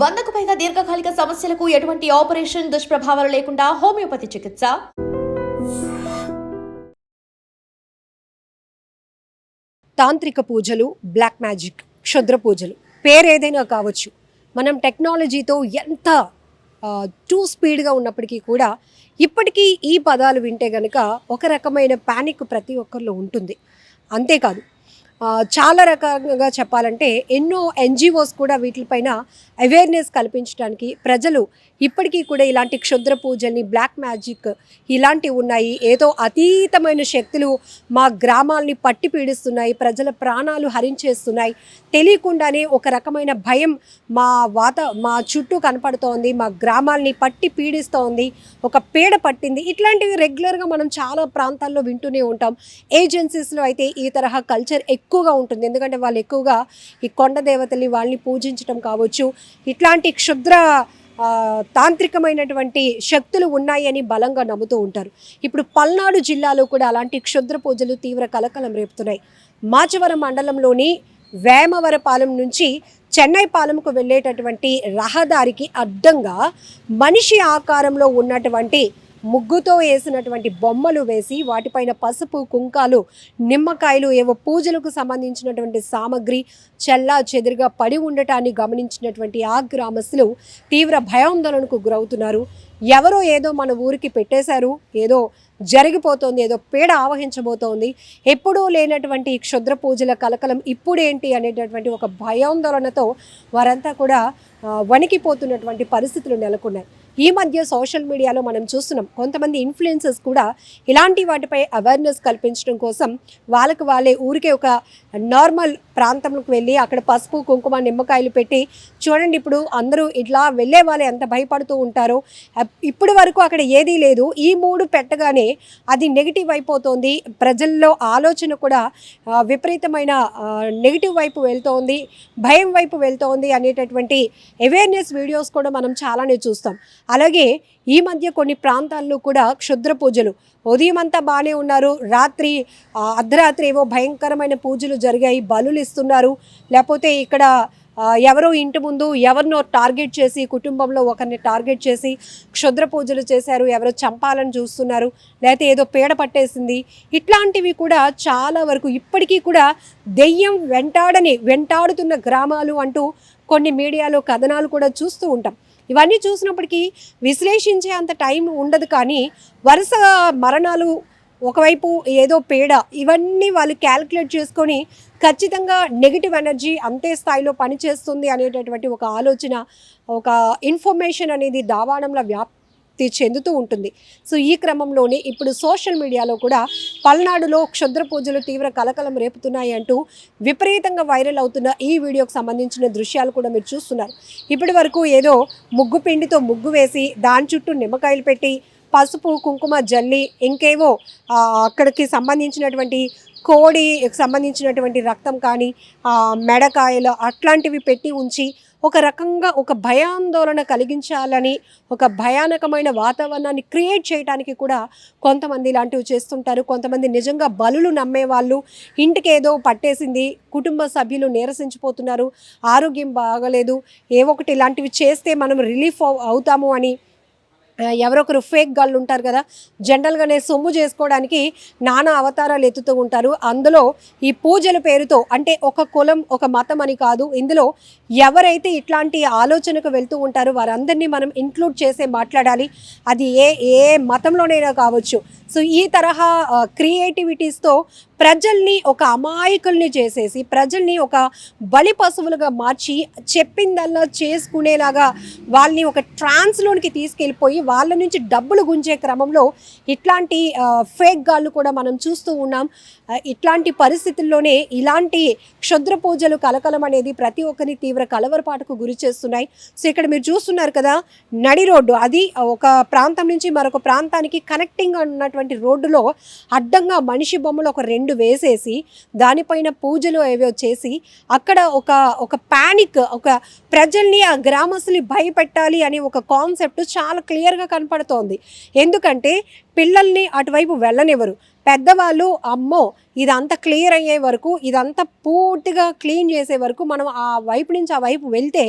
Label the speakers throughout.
Speaker 1: వందకు పైగా దీర్ఘకాలిక సమస్యలకు ఎటువంటి ఆపరేషన్ దుష్ప్రభావాలు లేకుండా హోమియోపతి చికిత్స
Speaker 2: తాంత్రిక పూజలు బ్లాక్ మ్యాజిక్ క్షుద్ర పూజలు పేరేదైనా కావచ్చు మనం టెక్నాలజీతో ఎంత టూ స్పీడ్గా ఉన్నప్పటికీ కూడా ఇప్పటికీ ఈ పదాలు వింటే గనుక ఒక రకమైన ప్యానిక్ ప్రతి ఒక్కరిలో ఉంటుంది అంతేకాదు చాలా రకంగా చెప్పాలంటే ఎన్నో ఎన్జిఓస్ కూడా వీటిపైన అవేర్నెస్ కల్పించడానికి ప్రజలు ఇప్పటికీ కూడా ఇలాంటి క్షుద్ర పూజల్ని బ్లాక్ మ్యాజిక్ ఇలాంటివి ఉన్నాయి ఏదో అతీతమైన శక్తులు మా గ్రామాల్ని పట్టి పీడిస్తున్నాయి ప్రజల ప్రాణాలు హరించేస్తున్నాయి తెలియకుండానే ఒక రకమైన భయం మా వాత మా చుట్టూ కనపడుతోంది మా గ్రామాల్ని పట్టి పీడిస్తోంది ఒక పీడ పట్టింది ఇట్లాంటివి రెగ్యులర్గా మనం చాలా ప్రాంతాల్లో వింటూనే ఉంటాం ఏజెన్సీస్లో అయితే ఈ తరహా కల్చర్ ఎక్కువగా ఉంటుంది ఎందుకంటే వాళ్ళు ఎక్కువగా ఈ కొండ దేవతల్ని వాళ్ళని పూజించడం కావచ్చు ఇట్లాంటి క్షుద్ర తాంత్రికమైనటువంటి శక్తులు ఉన్నాయని బలంగా నమ్ముతూ ఉంటారు ఇప్పుడు పల్నాడు జిల్లాలో కూడా అలాంటి క్షుద్ర పూజలు తీవ్ర కలకలం రేపుతున్నాయి మాచవరం మండలంలోని వేమవరపాలెం నుంచి చెన్నైపాలెంకు వెళ్ళేటటువంటి రహదారికి అడ్డంగా మనిషి ఆకారంలో ఉన్నటువంటి ముగ్గుతో వేసినటువంటి బొమ్మలు వేసి వాటిపైన పసుపు కుంకాలు నిమ్మకాయలు ఏవో పూజలకు సంబంధించినటువంటి సామాగ్రి చెల్లా చెదురుగా పడి ఉండటాన్ని గమనించినటువంటి ఆ గ్రామస్తులు తీవ్ర భయాందోళనకు గురవుతున్నారు ఎవరో ఏదో మన ఊరికి పెట్టేశారు ఏదో జరిగిపోతుంది ఏదో పీడ ఆవహించబోతోంది ఎప్పుడూ లేనటువంటి క్షుద్ర పూజల కలకలం ఇప్పుడేంటి అనేటటువంటి ఒక భయాందోళనతో వారంతా కూడా వణికిపోతున్నటువంటి పరిస్థితులు నెలకొన్నాయి ఈ మధ్య సోషల్ మీడియాలో మనం చూస్తున్నాం కొంతమంది ఇన్ఫ్లుయెన్సర్స్ కూడా ఇలాంటి వాటిపై అవేర్నెస్ కల్పించడం కోసం వాళ్ళకి వాళ్ళే ఊరికే ఒక నార్మల్ ప్రాంతంలోకి వెళ్ళి అక్కడ పసుపు కుంకుమ నిమ్మకాయలు పెట్టి చూడండి ఇప్పుడు అందరూ ఇట్లా వెళ్ళే వాళ్ళు ఎంత భయపడుతూ ఉంటారో ఇప్పుడు వరకు అక్కడ ఏదీ లేదు ఈ మూడు పెట్టగానే అది నెగిటివ్ అయిపోతుంది ప్రజల్లో ఆలోచన కూడా విపరీతమైన నెగిటివ్ వైపు వెళ్తోంది భయం వైపు వెళ్తోంది అనేటటువంటి అవేర్నెస్ వీడియోస్ కూడా మనం చాలానే చూస్తాం అలాగే ఈ మధ్య కొన్ని ప్రాంతాల్లో కూడా క్షుద్ర పూజలు ఉదయం అంతా బాగానే ఉన్నారు రాత్రి అర్ధరాత్రి ఏవో భయంకరమైన పూజలు జరిగాయి బలులు ఇస్తున్నారు లేకపోతే ఇక్కడ ఎవరో ఇంటి ముందు ఎవరినో టార్గెట్ చేసి కుటుంబంలో ఒకరిని టార్గెట్ చేసి క్షుద్ర పూజలు చేశారు ఎవరో చంపాలని చూస్తున్నారు లేకపోతే ఏదో పీడ పట్టేసింది ఇట్లాంటివి కూడా చాలా వరకు ఇప్పటికీ కూడా దెయ్యం వెంటాడని వెంటాడుతున్న గ్రామాలు అంటూ కొన్ని మీడియాలో కథనాలు కూడా చూస్తూ ఉంటాం ఇవన్నీ చూసినప్పటికీ విశ్లేషించే అంత టైం ఉండదు కానీ వరుస మరణాలు ఒకవైపు ఏదో పేడ ఇవన్నీ వాళ్ళు క్యాలిక్యులేట్ చేసుకొని ఖచ్చితంగా నెగిటివ్ ఎనర్జీ అంతే స్థాయిలో పనిచేస్తుంది అనేటటువంటి ఒక ఆలోచన ఒక ఇన్ఫర్మేషన్ అనేది దావాణంలో వ్యాప్ ఆసక్తి చెందుతూ ఉంటుంది సో ఈ క్రమంలోనే ఇప్పుడు సోషల్ మీడియాలో కూడా పల్నాడులో క్షుద్ర పూజలు తీవ్ర కలకలం రేపుతున్నాయి అంటూ విపరీతంగా వైరల్ అవుతున్న ఈ వీడియోకి సంబంధించిన దృశ్యాలు కూడా మీరు చూస్తున్నారు ఇప్పటి వరకు ఏదో ముగ్గు పిండితో ముగ్గు వేసి దాని చుట్టూ నిమ్మకాయలు పెట్టి పసుపు కుంకుమ జల్లి ఇంకేవో అక్కడికి సంబంధించినటువంటి కోడి సంబంధించినటువంటి రక్తం కానీ మెడకాయలు అట్లాంటివి పెట్టి ఉంచి ఒక రకంగా ఒక భయాందోళన కలిగించాలని ఒక భయానకమైన వాతావరణాన్ని క్రియేట్ చేయడానికి కూడా కొంతమంది ఇలాంటివి చేస్తుంటారు కొంతమంది నిజంగా బలులు నమ్మేవాళ్ళు ఇంటికి ఏదో పట్టేసింది కుటుంబ సభ్యులు నీరసించిపోతున్నారు ఆరోగ్యం బాగలేదు ఏ ఒకటి ఇలాంటివి చేస్తే మనం రిలీఫ్ అవుతాము అని ఎవరొకరు ఫేక్ గాళ్ళు ఉంటారు కదా జనరల్గానే సొమ్ము చేసుకోవడానికి నానా అవతారాలు ఎత్తుతూ ఉంటారు అందులో ఈ పూజల పేరుతో అంటే ఒక కులం ఒక మతం అని కాదు ఇందులో ఎవరైతే ఇట్లాంటి ఆలోచనకు వెళ్తూ ఉంటారో వారందరినీ మనం ఇంక్లూడ్ చేసే మాట్లాడాలి అది ఏ ఏ మతంలోనైనా కావచ్చు సో ఈ తరహా క్రియేటివిటీస్తో ప్రజల్ని ఒక అమాయకుల్ని చేసేసి ప్రజల్ని ఒక బలి పశువులుగా మార్చి చెప్పిందల్లా చేసుకునేలాగా వాళ్ళని ఒక ట్రాన్స్లోనికి తీసుకెళ్ళిపోయి వాళ్ళ నుంచి డబ్బులు గుంజే క్రమంలో ఇట్లాంటి ఫేక్ గాళ్ళు కూడా మనం చూస్తూ ఉన్నాం ఇట్లాంటి పరిస్థితుల్లోనే ఇలాంటి క్షుద్ర పూజలు కలకలం అనేది ప్రతి ఒక్కరిని తీవ్ర కలవరపాటుకు గురి చేస్తున్నాయి సో ఇక్కడ మీరు చూస్తున్నారు కదా నడి రోడ్డు అది ఒక ప్రాంతం నుంచి మరొక ప్రాంతానికి కనెక్టింగ్గా ఉన్నటువంటి రోడ్డులో అడ్డంగా మనిషి బొమ్మలు ఒక రెండు రోడ్డు వేసేసి దానిపైన పూజలు ఏవో చేసి అక్కడ ఒక ఒక ప్యానిక్ ఒక ప్రజల్ని ఆ గ్రామస్తుని భయపెట్టాలి అనే ఒక కాన్సెప్ట్ చాలా క్లియర్గా కనపడుతోంది ఎందుకంటే పిల్లల్ని అటువైపు వెళ్ళనివ్వరు పెద్దవాళ్ళు అమ్మో ఇదంతా క్లియర్ అయ్యే వరకు ఇదంతా పూర్తిగా క్లీన్ చేసే వరకు మనం ఆ వైపు నుంచి ఆ వైపు వెళ్తే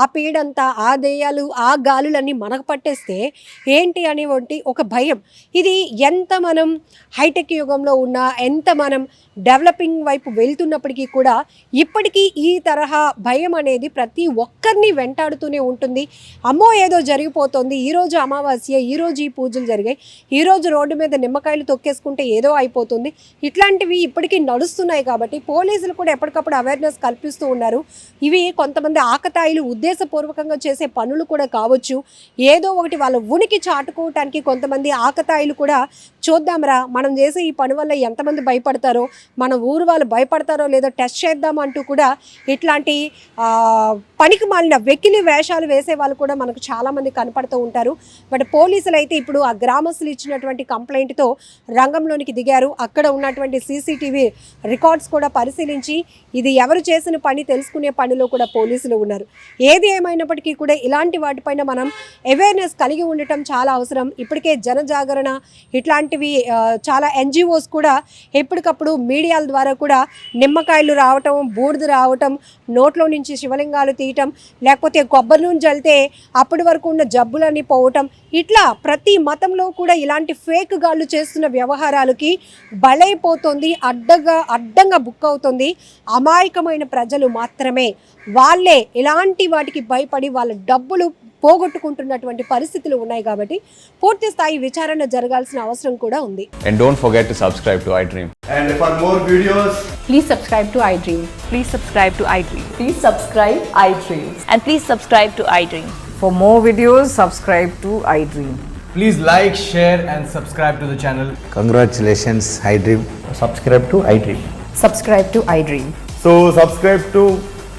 Speaker 2: ఆ పీడంతా ఆ దేయాలు ఆ గాలులన్నీ మనకు పట్టేస్తే ఏంటి అనేవంటి ఒక భయం ఇది ఎంత మనం హైటెక్ యుగంలో ఉన్నా ఎంత మనం డెవలపింగ్ వైపు వెళ్తున్నప్పటికీ కూడా ఇప్పటికీ ఈ తరహా భయం అనేది ప్రతి ఒక్కరిని వెంటాడుతూనే ఉంటుంది అమ్మో ఏదో జరిగిపోతుంది ఈరోజు అమావాస్య ఈరోజు ఈ పూజలు జరిగాయి ఈరోజు రోడ్డు మీద నిమ్మకాయలు తొక్కేసుకుంటే ఏదో అయిపోతుంది ఇట్లాంటివి ఇప్పటికీ నడుస్తున్నాయి కాబట్టి పోలీసులు కూడా ఎప్పటికప్పుడు అవేర్నెస్ కల్పిస్తూ ఉన్నారు ఇవి కొంతమంది ఆకతాయిలు ఉద్దేశపూర్వకంగా చేసే పనులు కూడా కావచ్చు ఏదో ఒకటి వాళ్ళ ఉనికి చాటుకోవటానికి కొంతమంది ఆకతాయిలు కూడా చూద్దాంరా మనం చేసే ఈ పని వల్ల ఎంతమంది భయపడతారో మన ఊరు వాళ్ళు భయపడతారో లేదో టెస్ట్ చేద్దామంటూ కూడా ఇట్లాంటి పనికి మాలిన వెకిలి వేషాలు వేసే వాళ్ళు కూడా మనకు చాలామంది కనపడుతూ ఉంటారు బట్ పోలీసులు అయితే ఇప్పుడు ఆ గ్రామస్తులు ఇచ్చినటువంటి కంప్లైంట్తో రంగంలోనికి దిగారు అక్కడ ఉన్నటువంటి సీసీటీవీ రికార్డ్స్ కూడా పరిశీలించి ఇది ఎవరు చేసిన పని తెలుసుకునే పనిలో కూడా పోలీసులు ఉన్నారు ఏది ఏమైనప్పటికీ కూడా ఇలాంటి వాటిపైన మనం అవేర్నెస్ కలిగి ఉండటం చాలా అవసరం ఇప్పటికే జనజాగరణ ఇట్లాంటి ఇలాంటివి చాలా ఎన్జిఓస్ కూడా ఎప్పటికప్పుడు మీడియాల ద్వారా కూడా నిమ్మకాయలు రావటం బూడిద రావటం నోట్లో నుంచి శివలింగాలు తీయటం లేకపోతే కొబ్బరి నూనె జల్తే అప్పటి వరకు ఉన్న జబ్బులన్నీ పోవటం ఇట్లా ప్రతి మతంలో కూడా ఇలాంటి ఫేక్ గాళ్ళు చేస్తున్న వ్యవహారాలకి బలైపోతుంది అడ్డగా అడ్డంగా బుక్ అవుతుంది అమాయకమైన ప్రజలు మాత్రమే వాళ్ళే ఎలాంటి వాటికి భయపడి వాళ్ళ డబ్బులు పోగొట్టుకుంటున్నటువంటి పరిస్థితులు ఉన్నాయి కాబట్టి పూర్తి స్థాయి విచారణ జరగాల్సిన అవసరం కూడా ఉంది
Speaker 3: and don't forget to subscribe to
Speaker 4: iDream and for more
Speaker 5: videos please subscribe to iDream please subscribe
Speaker 6: to iDream
Speaker 5: please subscribe iDream and
Speaker 6: please subscribe to iDream for
Speaker 7: more videos subscribe to iDream please like
Speaker 8: share and
Speaker 4: subscribe to the
Speaker 6: channel congratulations
Speaker 4: iDream subscribe to iDream subscribe to
Speaker 9: iDream so subscribe to